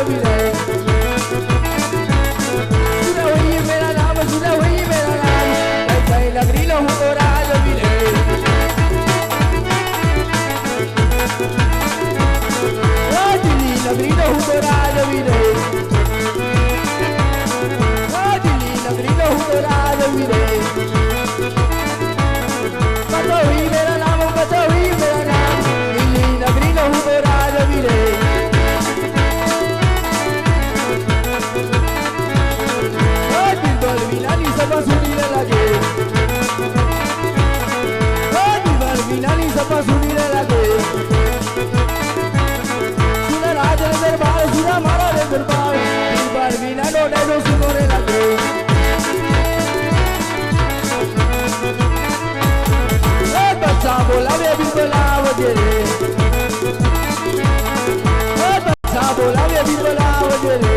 Arabia. આવજે રે બધા બોલાવે બિરબલા આવજે રે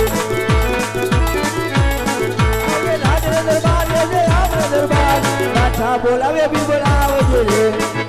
દરબાર દરબાર બોલાવે બિરબલા આવજે રે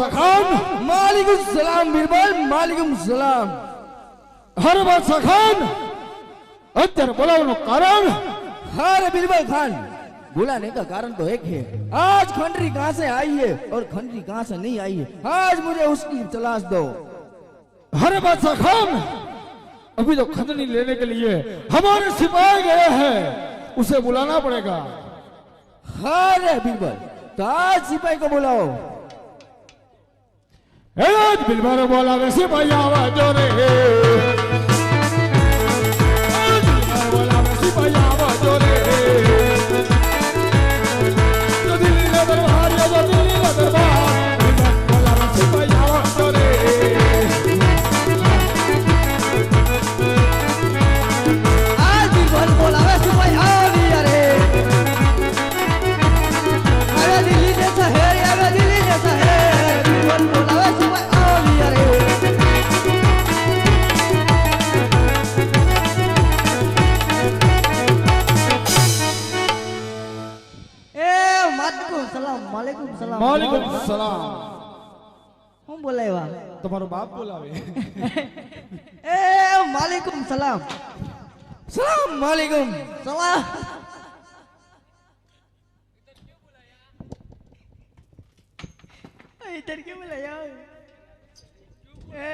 वालेकुम बादशाह खान मालिकुम सलाम बीरबल मालिकुम सलाम हर बादशाह खान અત્યારે બોલાવવાનું કારણ अरे बीरबल खान बुलाने का कारण तो एक है आज खंडरी कहाँ से आई है और खंडरी कहाँ से नहीं आई है आज मुझे उसकी तलाश दो हर बादशाह खान अभी तो खतनी लेने के लिए हमारे सिपाही गए हैं उसे बुलाना पड़ेगा अरे बीरबल तो आज सिपाही को बुलाओ એ જ બિલબારો બોલાવે છે ભાઈ આવા જો રે સલામ માલિકુમ સલામ માલિકુમ સલામ હું બોલાવ્યા તમારો બાપ બોલાવે એ માલિકુમ સલામ સલામ વાલેકુમ સલામ એ इधर क्यों बुलाया ए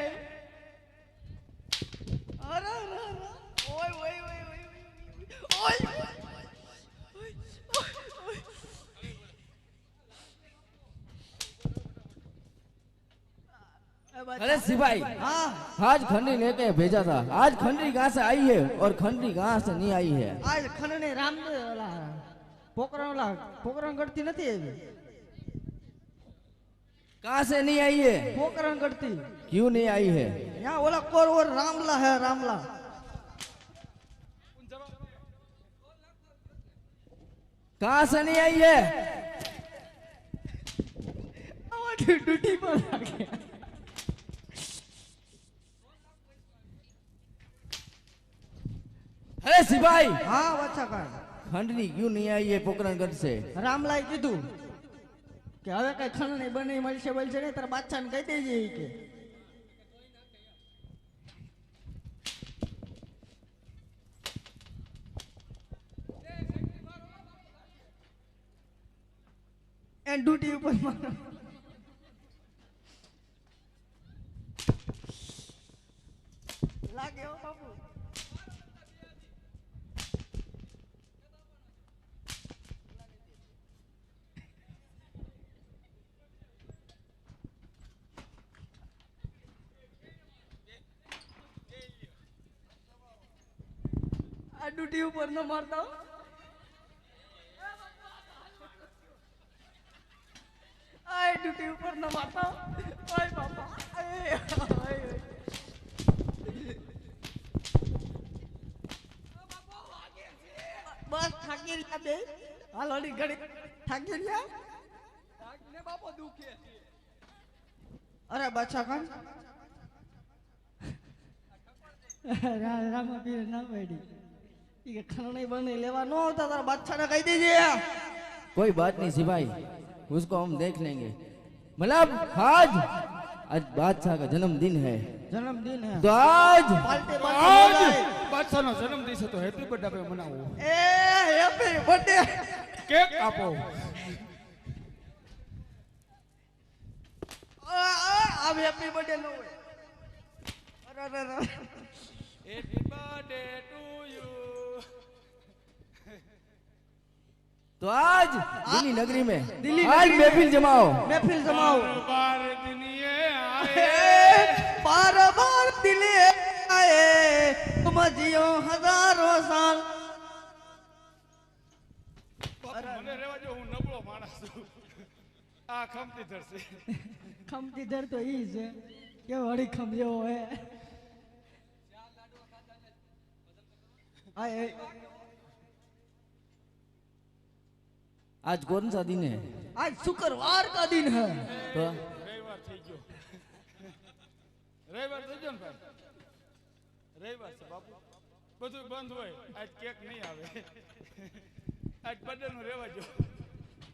अरे सिपाही हाँ। आज खंडी लेके भेजा था। आज खंडी कहाँ से आई है और खंडी कहाँ से नहीं आई है? आज खंडरी रामदेव वाला पोकरण वाला पोकरण करती नहीं है कहाँ से नहीं आई है? पोकरण करती क्यों नहीं आई है? यहाँ वाला कोर वो रामला है रामला। कहाँ से नहीं आई है? ड्यूटी पर आ गया। અરે સિપાઈ! હા વચ્છાકાય ખંડની ગયું નહીં આવી એ પોકરણ કરશે રામલાએ કીધું કે હવે કઈ ખંડ નહીં બને મળશે મળશે નહીં તારા બાદશાહને કહી દેજે કે. એન ડ્યુટી ઉપર મારો. ડૂટી ઉપર ન મારતા આય ડૂટી ઉપર ન મારતા બસ થાકી રહ્યા બે. હાલોડી ઘડી. થાકી રહ્યા થાકને અરે બચા કોણ રામ રામ પીર ના પડી. કે ખરણી બરણી લેવા ન આવતા તારા બાદશાહને કહી દેજે कोई बात नहीं सिपाही उसको हम देख लेंगे मतलब आज आज बादशाह का जन्मदिन है જન્મદિન હે तो आज પાર્ટી આજ પાર્ટી બાદશાહનો જન્મદિવસ હતો હેપી બર્થડે આપણે મનાવો એ હેપી બર્થડે કેક આપો આ હેપી બર્થડે નો હોય અરે અરે અરે હેપી બર્થડે ટુ યુ तो आज दिल्ली नगरी में दिल्ली आज नगरी महफिल जमाओ મહેફિલ જમાઓ બાર દિનિએ ए, बार बार दिले आए तुम जियो हजारों साल મને રેવા જો હું નબળો માણસ છું આ ખમતી ધરશે ખમતી દર તો ઈ છે કે વળી ખમ જેવો હે આય આય. आज कौन सा दिन है आज शुक्रवार का दिन है तो રવિવાર થઈ ગયો રવિવાર થઈ ગયો ને ભાઈ રવિવાર છે બાપુ બધું બંધ હોય આજ કેક નહીં આવે આજ બર્થડે નું રેવા જો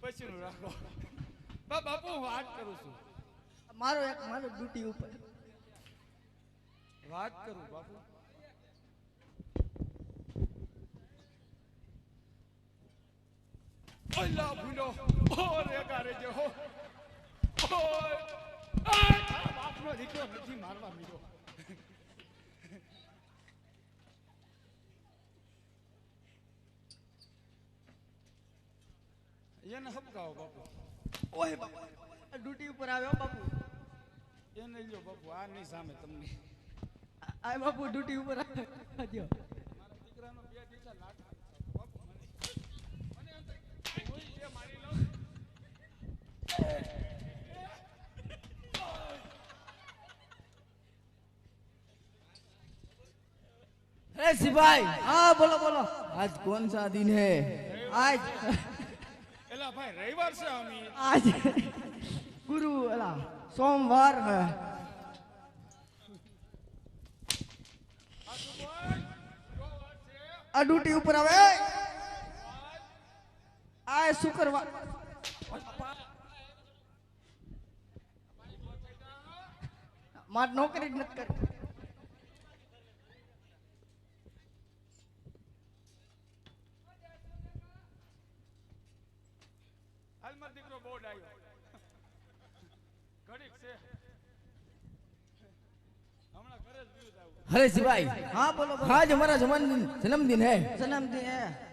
પછી નું રાખો બા બાપુ હું વાત કરું છું મારો એક મારો ડ્યુટી ઉપર વાત કરું બાપુ ઓલા ભૂલો ઓ રે ગારે જે હો ઓય આ તારા બાપનો દીકરો નથી મારવા મીડો એને હપકાવો બાપુ ઓય બાપા ડ્યુટી ઉપર આવ્યો બાપુ એને લ્યો બાપુ આ નહીં સામે તમને આ બાપુ ડ્યુટી ઉપર આવ્યો દીકરાનો બે દિવસા લાટ अरे सिपाही हाँ बोलो बोलो। आज कौन सा दिन है? आज एला भाई रविवार से हमी आज गुरु एला सोमवार है। अडूटी ऊपर आवे। आए शुक्रवार मार नौकरी मत कर। हरे शिवाई हाँ बोलो। आज हमारा जन्मदिन जन्मदिन है। जन्मदिन है।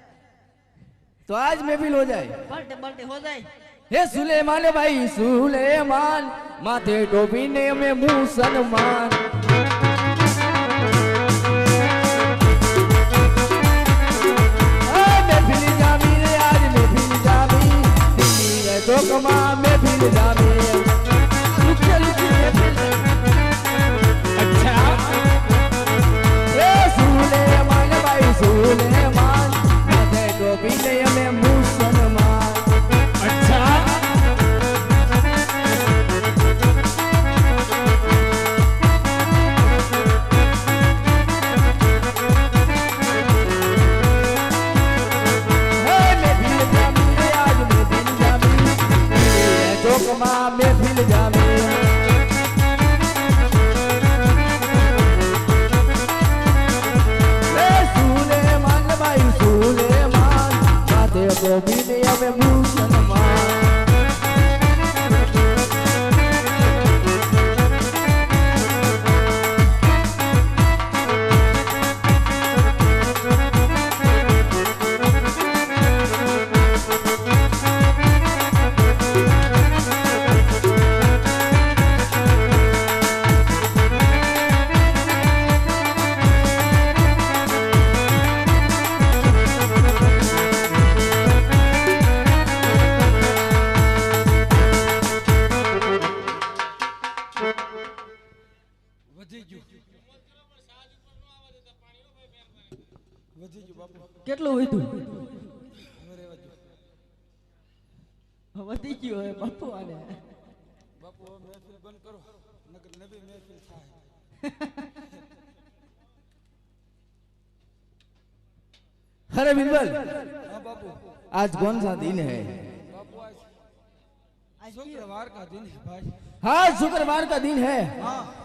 तो आज महफिल हो जाए। बल्टे बल्टे हो जाए। हे सुलेमान भाई सुलेमान माथे टोपी ने में मुसलमान तो कमा में फिर जामी। ચોકમાં મેફિલ જામી. સુલેમાન ભાઈ સુલેમાન સાથે ગોપી વધી ગયું હવે બાપુ આને બાપુ હવે મહેફિલ બંધ કરો નકર નબી મહેફિલ થાય अरे बिरबल हाँ बापू आज कौन सा दिन है बापू आज शुक्रवार का दिन है भाई आज शुक्रवार का दिन है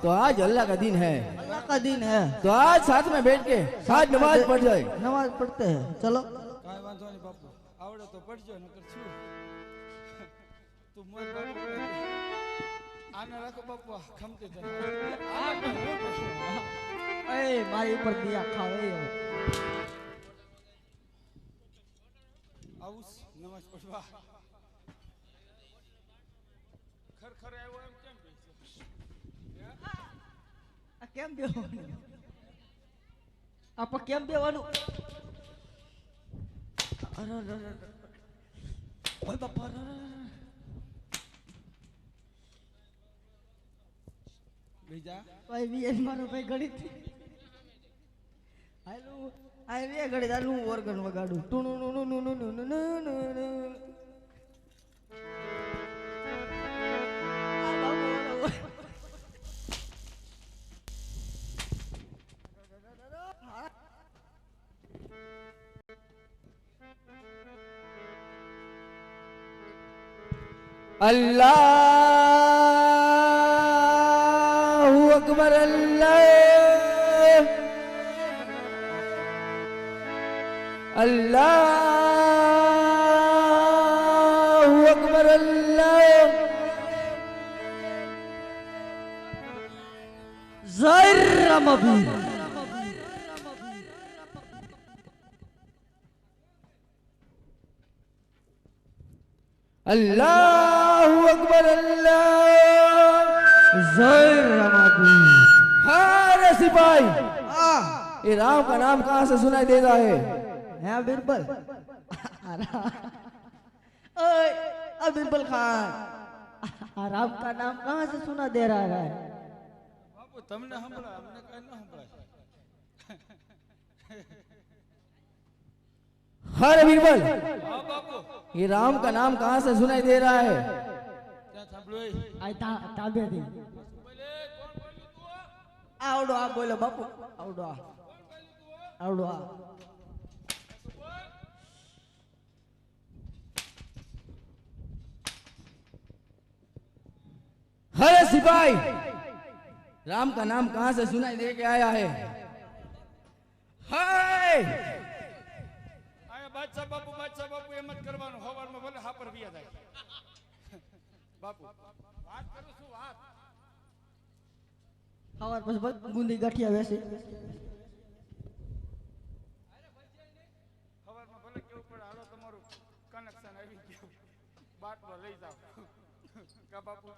तो आज अल्लाह का दिन है अल्लाह का दिन है तो आज साथ में बैठ के आज नमाज पढ़ जाए नमाज पढ़ते हैं चलो કાંઈ વાંધો નહીં બાપુ આવડે તું મોય આને રાખો બાપુ કેમ આ કેમ બેવાનું આપા કેમ બેવાનું અરે અરે. બીજા ભાઈ બીએન મારો ભાઈ ગણિત. હાલો આ બે ગણિત હાલ હું વગાડું. ટુનુ નું નું નું अल्लाह अकबर अल्लाह। हर सिपाही। ये राम का नाम कहा से सुनाई दे रहा है बिरबल बिरबल खान। राम का नाम कहा से सुना दे रहा है? बाबू तुमने हमने हर बिरबल ये राम का नाम कहाँ से सुनाई दे रहा है? बोलो बापू। हरे सिपाही राम का नाम कहाँ से सुनाई दे के आया है? हाय બાદશાહ બાપુ બાદશાહ બાપુ એમ જ કરવાનું. હવારમાં ભલે હાપર વિયા થાય બાપુ. વાત કરું છું વાત. હવાર પછી ગુંદી ગાંઠિયા બેસી હવારમાં ભલે કેવું પડે હાલો તમારું કનેક્શન આવી લઈ જાઓ. કા બાપુ?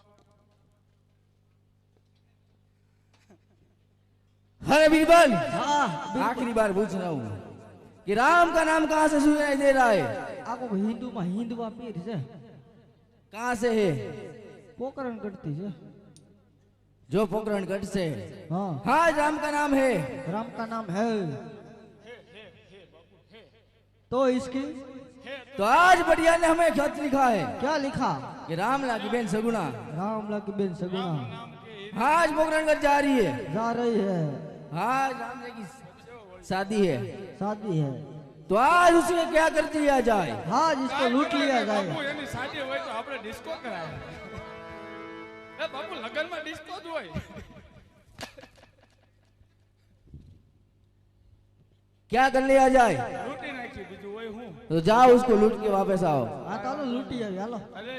અરે હા આખરી બાર પૂછ રહા. હું कि राम का नाम कहाँ से सुनाई दे रहा है? आपको हिंदू में हिंदू पीर से। कहाँ से है? पोकरण करती से। जो पोकरण गढ़ से हाँ। हाँ। राम का नाम है। राम का नाम है। तो इसकी तो आज बढ़िया ने हमें खत लिखा है? क्या लिखा? कि राम लागी बेन सगुना राम लागी बेन सगुना आज आज पोकरणगढ़ जा रही है। जा रही है। आज राम की शादी है। शादी है तो आज उसमें क्या कर दिया जाए हाँ जिसको लूट लिया બાપુ जाए એની શાદી હોય તો આપણે ડિસ્કો કરાય એ બાપુ લગનમાં ડિસ્કો જ હોય क्या कर लिया जाए લૂંટી નાખી બીજું હોય હું तो जाओ उसको लूट के वापस आओ हाँ तो हालो लूटी है हालो અરે